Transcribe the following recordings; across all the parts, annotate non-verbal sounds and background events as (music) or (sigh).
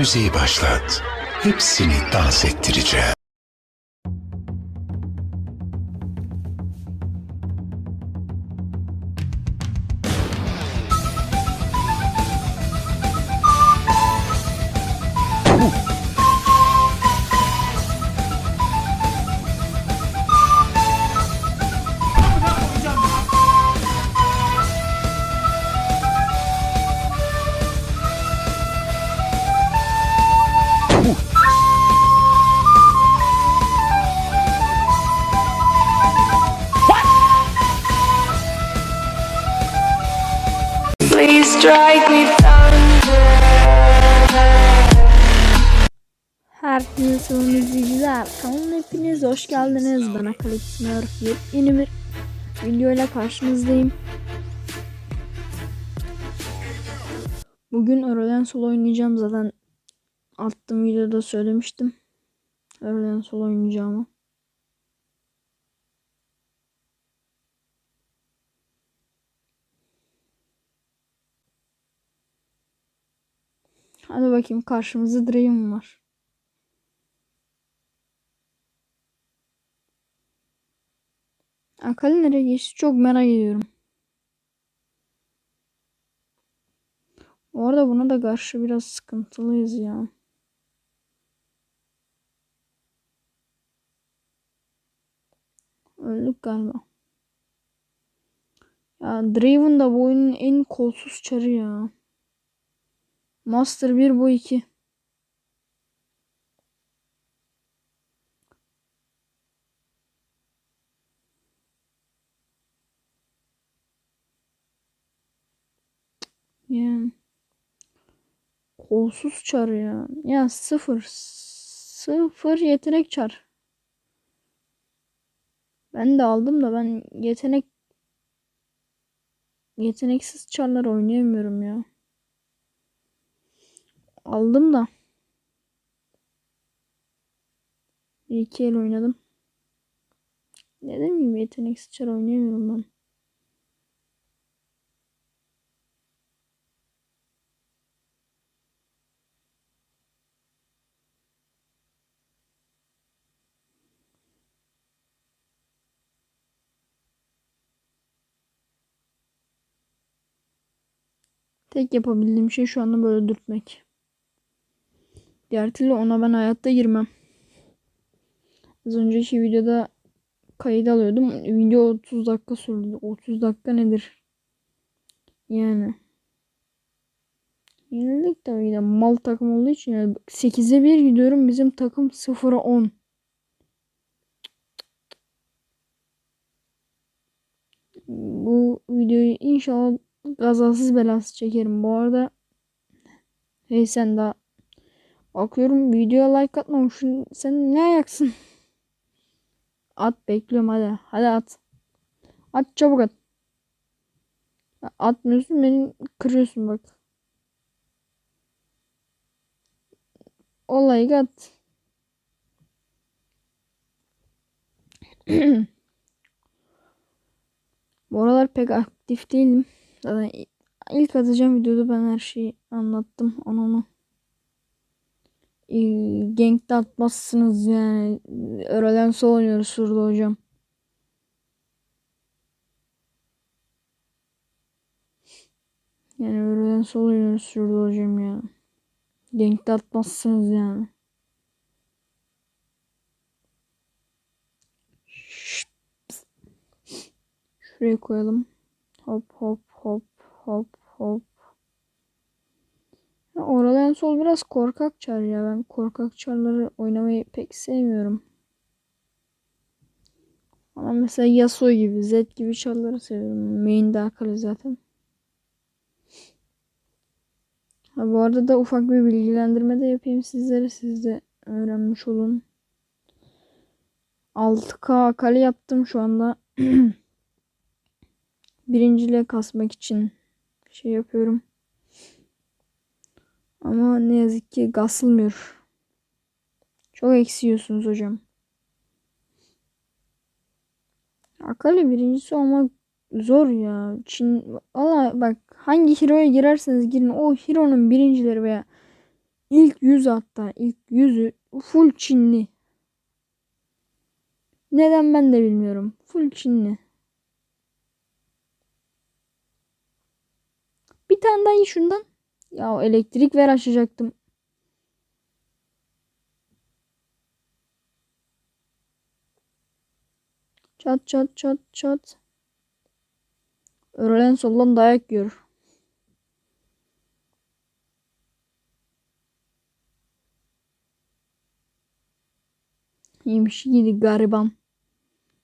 Müziği başlat. Hepsini dans ettireceğim. Herkese izleyiciler. Kanalıma hepiniz hoş geldiniz. Ben Akali Smurf. Yeni bir videoyla karşınızdayım. Bugün Öğrelen Sol oynayacağım. Zaten attığım videoda söylemiştim. Öğrelen Sol oynayacağımı. Hadi bakayım karşımızda Dream var. Akali nereye geçti çok merak ediyorum. Bu arada buna da karşı biraz sıkıntılıyız ya. Öldük galiba. Ya Draven da bu oyunun en kolsuz çarı ya. Master 1 bu 2. Yani kolsuz çar ya. Ya sıfır. Sıfır yetenek çar. Ben de aldım da ben yetenek yeteneksiz çarlar oynayamıyorum ya. Aldım da. Bir iki el oynadım. Dediğim gibi yeteneksiz çar oynayamıyorum ben. Tek yapabildiğim şey şu anda böyle dürtmek. Diğer türlü ona ben hayatta girmem. Az önceki videoda kayıt alıyordum. Video 30 dakika sürdü. 30 dakika nedir? Yani. Yenildik tabii ki de mal takım olduğu için yani 8'e 1 gidiyorum bizim takım 0'a 10. Bu videoyu inşallah kazasız belasız çekerim. Bu arada hey sen daha bakıyorum videoya like atmamışsın. Sen ne ayaksın? At bekliyorum hadi. Hadi at. At çabuk at. Atmıyorsun beni kırıyorsun bak. O like at. Bu aralar pek aktif değilim. Zaten ilk atacağım videoda ben her şeyi anlattım onu onu. Ee, Gank'te atmazsınız yani. Öğrelen sol oynuyoruz şurada hocam. Yani öğrelen sol oynuyoruz şurada hocam ya. Gank'te atmazsınız yani. Şuraya koyalım. Hop hop hop hop hop. Ya oradan sol biraz korkak çar ya. Ben korkak çarları oynamayı pek sevmiyorum. Ama mesela Yasuo gibi, Zed gibi çarları seviyorum. Main de Akali zaten. Ha, bu arada da ufak bir bilgilendirme de yapayım sizlere. Siz de öğrenmiş olun. 6K Akali yaptım şu anda. (clears throat) birinciliğe kasmak için şey yapıyorum. Ama ne yazık ki gasılmıyor. Çok eksiyorsunuz hocam. Akali birincisi olmak zor ya. Çin valla bak hangi hero'ya girerseniz girin o hero'nun birincileri veya ilk yüz hatta ilk yüzü full Çinli. Neden ben de bilmiyorum. Full Çinli. Bir tane daha şundan. Ya elektrik ver açacaktım. Çat çat çat çat. Öğlen soldan dayak yiyor. Yemiş yedi gariban.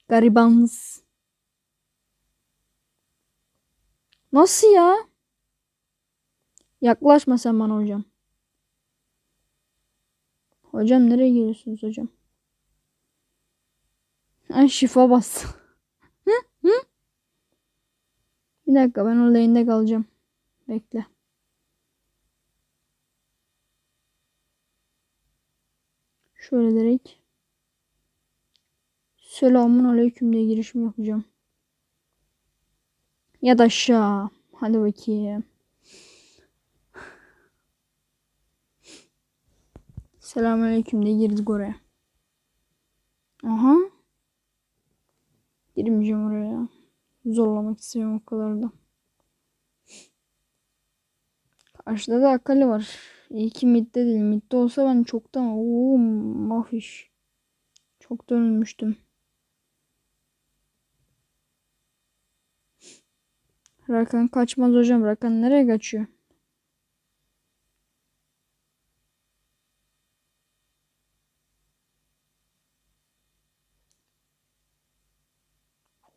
Garibans. Nasıl ya? Yaklaşma sen bana hocam. Hocam nereye geliyorsunuz hocam? Ay şifa bas. Bir dakika ben o lane'de kalacağım. Bekle. Şöyle direkt. Selamun aleyküm diye girişim yapacağım. Ya da aşağı. Hadi bakayım. Selamünaleyküm diye girdik oraya. Aha. Girmeyeceğim oraya. Zorlamak istemiyorum o kadar da. Karşıda da Akali var. İyi ki midde değil. Midde olsa ben çoktan ooo mafiş. Çok dönmüştüm. Rakan kaçmaz hocam. Rakan nereye kaçıyor?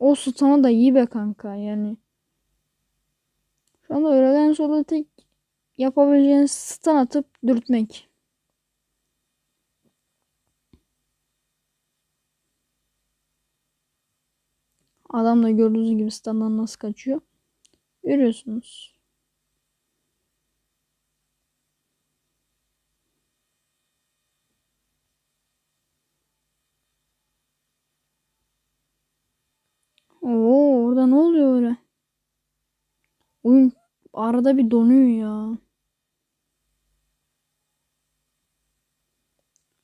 O stana da iyi be kanka yani. Şu anda öğleden sonra tek yapabileceğiniz stun atıp dürtmek. Adam da gördüğünüz gibi stundan nasıl kaçıyor. Görüyorsunuz. Oo orada ne oluyor öyle? Oyun arada bir donuyor ya.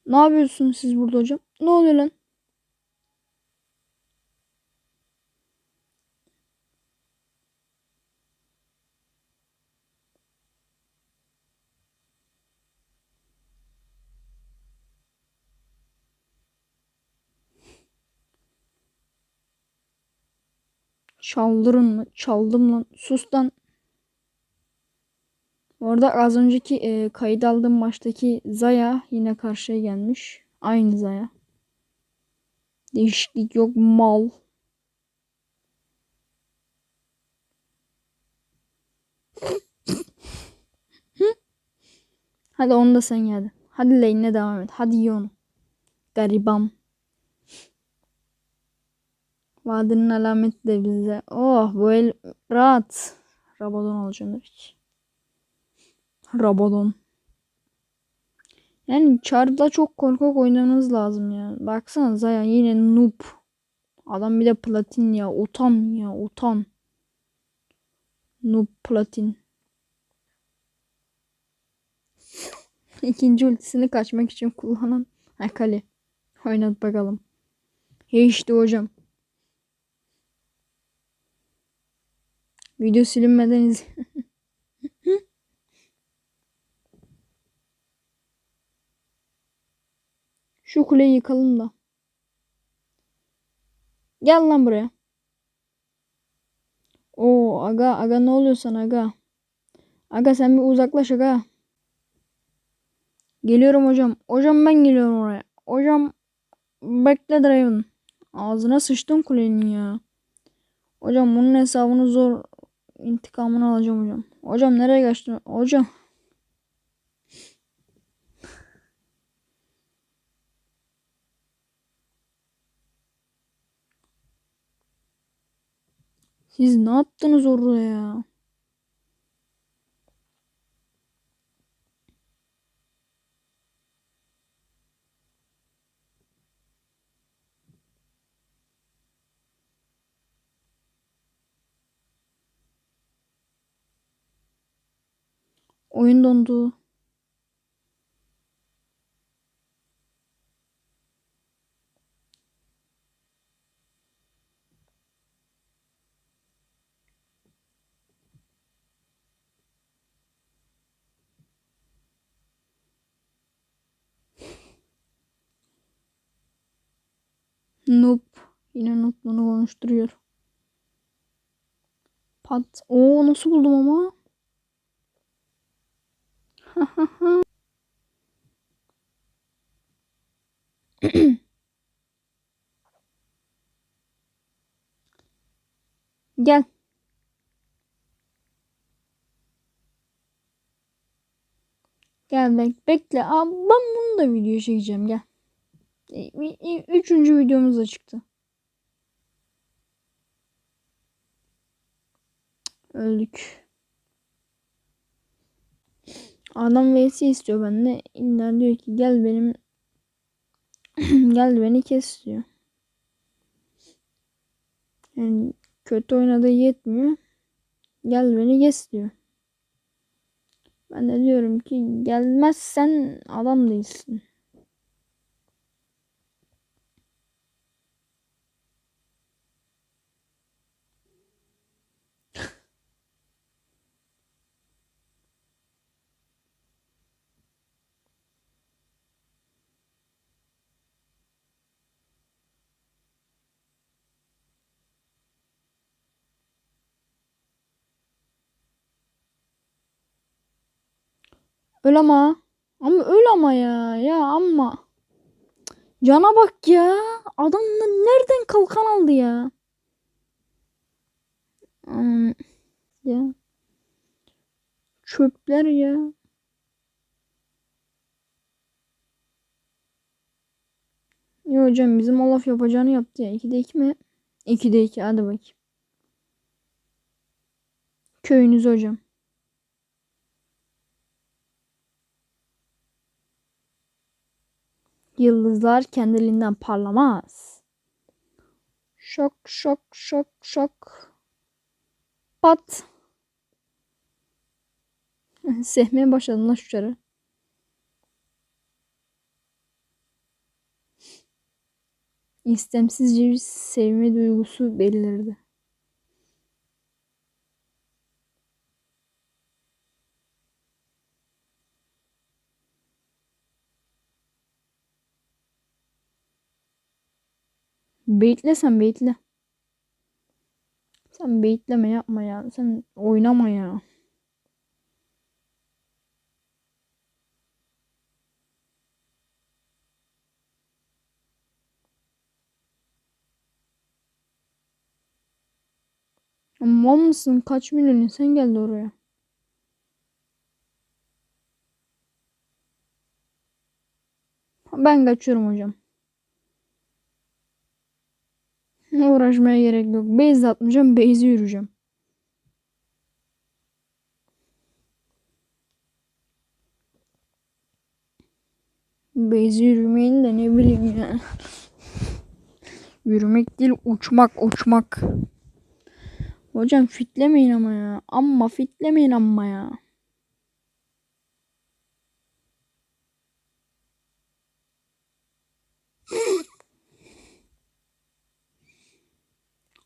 Ne yapıyorsunuz siz burada hocam? Ne oluyor lan? Çaldırın mı? Çaldım lan. Sus lan. Bu az önceki e, kayıt aldığım maçtaki Zaya yine karşıya gelmiş. Aynı Zaya. Değişiklik yok mal. hadi onu da sen ye hadi. Lane'ine devam et. Hadi ye onu. Garibam. Vadinin alameti de bize. Oh bu el rahat. Rabadon alacağım dedik. Rabadon. Yani çarda çok korkak oynamanız lazım ya. Baksana Zaya yine noob. Adam bir de platin ya. Utan ya utan. Noob platin. (laughs) İkinci ultisini kaçmak için kullanan Akali. Oynat bakalım. İşte hocam. Video silinmeden iz. (laughs) Şu kuleyi yıkalım da. Gel lan buraya. Oo aga aga ne oluyor sana aga? Aga sen bir uzaklaş aga. Geliyorum hocam. Hocam ben geliyorum oraya. Hocam bekle Draven. Ağzına sıçtım kulenin ya. Hocam bunun hesabını zor intikamını alacağım hocam. Hocam nereye kaçtın? Hocam. Siz ne yaptınız orada ya? Oyun dondu. Noob. Yine Noob bunu konuşturuyor. Pat. Oo nasıl buldum ama? (laughs) Gel. Gel bek bekle. Aa, ben bunu da video çekeceğim gel. E, e, Üçüncü videomuz da çıktı. Öldük. Adam vs istiyor benden. İlla diyor ki gel benim (clears throat) gel beni kes diyor. Yani kötü oynadığı yetmiyor. Gel beni kes diyor. Ben de diyorum ki gelmezsen adam değilsin. Öl ama. Ama öl ama ya. Ya ama. Cana bak ya. Adam da nereden kalkan aldı ya. Hmm. Ya. Çöpler ya. Ya hocam bizim Olaf yapacağını yaptı ya. 2'de 2 mi? 2'de 2 hadi bakayım. Köyünüz hocam. Yıldızlar kendiliğinden parlamaz. Şok şok şok şok. Pat. (laughs) Sevmeye başladım lan şu çarı. İstemsizce bir sevme duygusu belirdi. Baitle sen baitle. Sen baitleme yapma ya. Sen oynama ya. Mal mısın? Kaç milyon insan geldi oraya? Ben kaçıyorum hocam. Uğraşmaya gerek yok. Base atmayacağım. Base'e yürüyeceğim. Base'e yürümeyin de ne bileyim ya. (laughs) Yürümek değil uçmak uçmak. Hocam fitlemeyin ama ya. Amma fitlemeyin amma ya.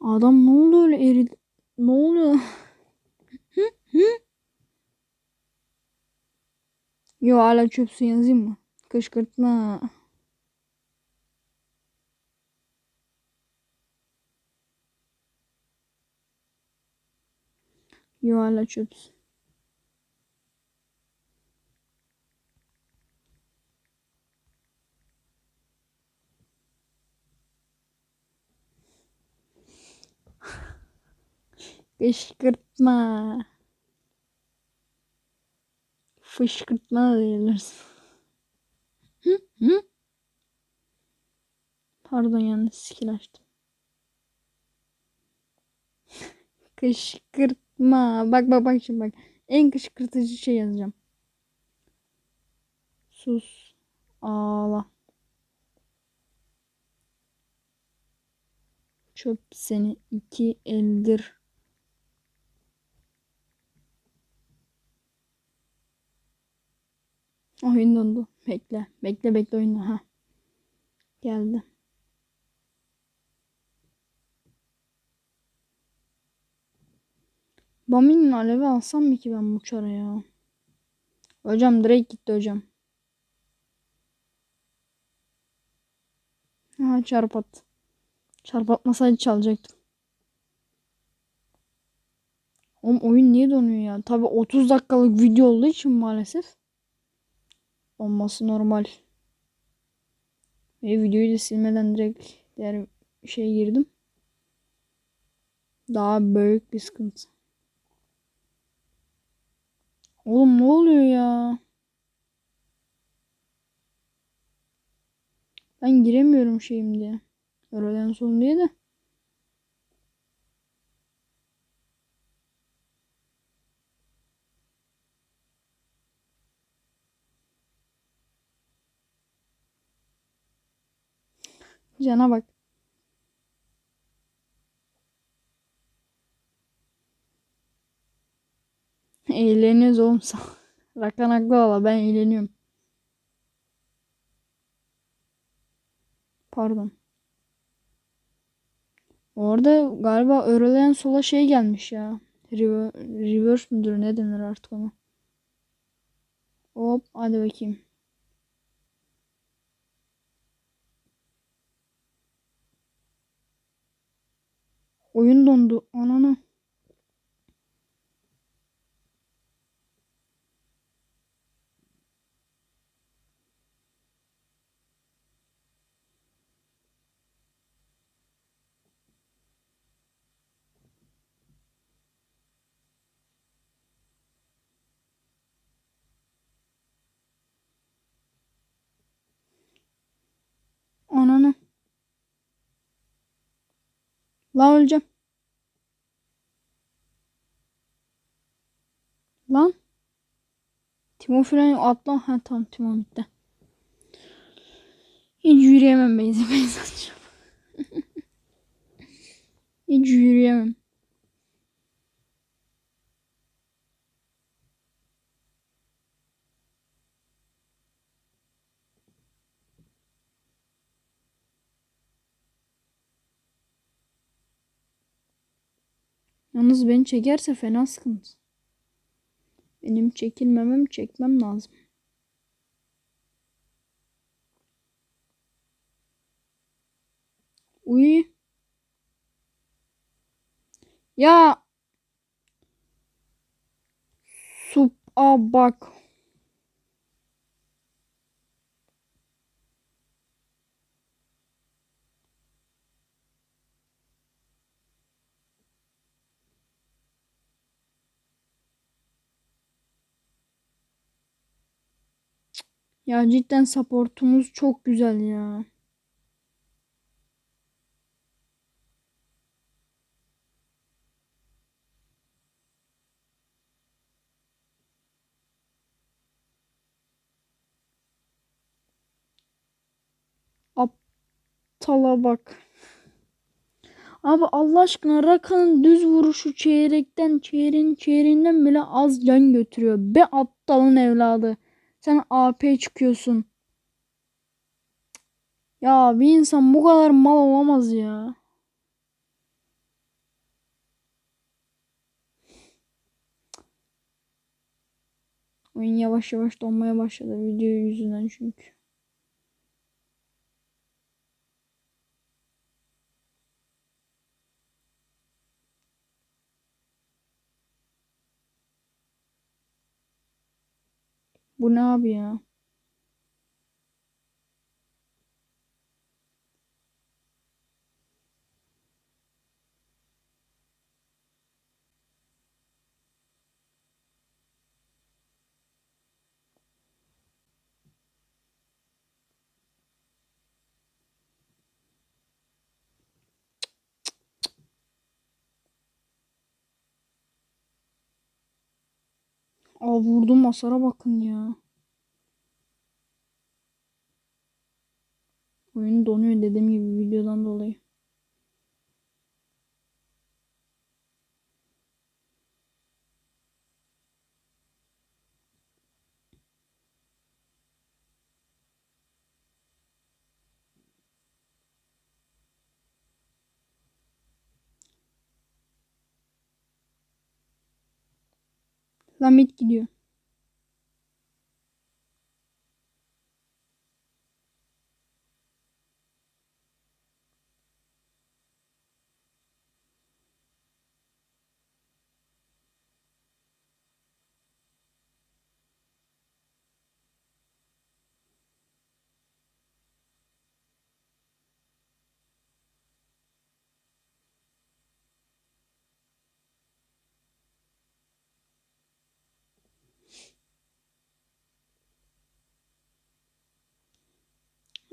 Adam ne oldu öyle eridi? Ne oluyor? Yo hala çöpsün yazayım mı? Kışkırtma. Yo hala çöpsün. Kışkırtma. Fışkırtma? Hı? Pardon yanlış skill açtım. (laughs) Kışkırtma. Bak bak bak şimdi bak. En kışkırtıcı şey yazacağım. Sus. Ağla. Çöp seni iki eldir. Oyun dondu. Bekle. Bekle bekle oyun. Ha. Geldi. Bami'nin alevi alsam mı ki ben bu çara ya? Hocam direkt gitti hocam. Ha çarp attı. Çarpatmasaydı çalacaktım. Oğlum oyun niye donuyor ya? Tabi 30 dakikalık video olduğu için maalesef. Olması normal. Ve videoyu da silmeden direkt diğer şeye girdim. Daha büyük bir sıkıntı. Oğlum ne oluyor ya? Ben giremiyorum şeyim diye. Öğleden son diye de. Cana bak. Eğleniyoruz oğlum. (laughs) Rakan haklı valla ben eğleniyorum. Pardon. Orada galiba örülen sola şey gelmiş ya. Rever- reverse müdür ne denir artık ona. Hop hadi bakayım. Oyun dondu. Ananı. Ananı. Lan öleceğim. Lan. Timo falan atla. Ha tamam Timo bitti. Hiç yürüyemem benzin benzin atacağım. (laughs) Hiç yürüyemem. Yalnız beni çekerse fena sıkıntı. Benim çekilmemem çekmem lazım. Uy. Ya. Sup bak. Ya cidden supportumuz çok güzel ya. Aptala bak. Abi Allah aşkına Raka'nın düz vuruşu çeyrekten çeyreğin çeyreğinden bile az can götürüyor. Be aptalın evladı. Sen AP çıkıyorsun. Ya bir insan bu kadar mal olamaz ya. Oyun yavaş yavaş donmaya başladı video yüzünden çünkü. Bu ne abi ya? Aa vurdum hasara bakın ya. Oyun donuyor dediğim gibi videodan dolayı. Lamit gidiyor.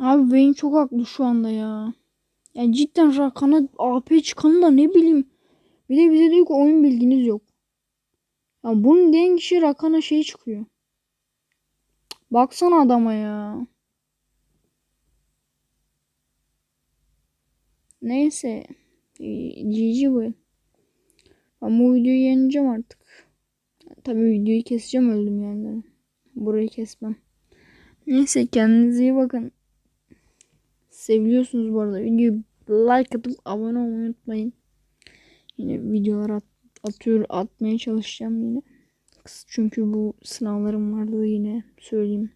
Abi Vayne çok haklı şu anda ya. Yani cidden Rakan'a AP çıkanı da ne bileyim. Bir de bize diyor ki oyun bilginiz yok. Ya bunu diyen kişi Rakan'a şey çıkıyor. Baksana adama ya. Neyse. Ee, GG bu. Ben bu videoyu yeneceğim artık. Tabii videoyu keseceğim öldüm yani. Burayı kesmem. Neyse kendinize iyi bakın. Seviyorsunuz bu arada. Videoyu like atıp abone olmayı unutmayın. Yine videolar at, atıyor atmaya çalışacağım yine. Çünkü bu sınavlarım vardı yine söyleyeyim.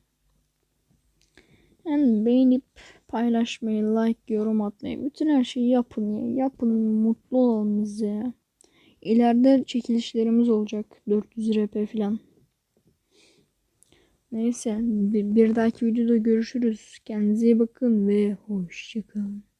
Yani beğenip paylaşmayı, like, yorum atmayı, bütün her şeyi yapın ya. Yapın, mutlu olalım biz ya. İleride çekilişlerimiz olacak. 400 RP falan. Neyse bir, bir dahaki videoda görüşürüz. Kendinize iyi bakın ve hoşçakalın.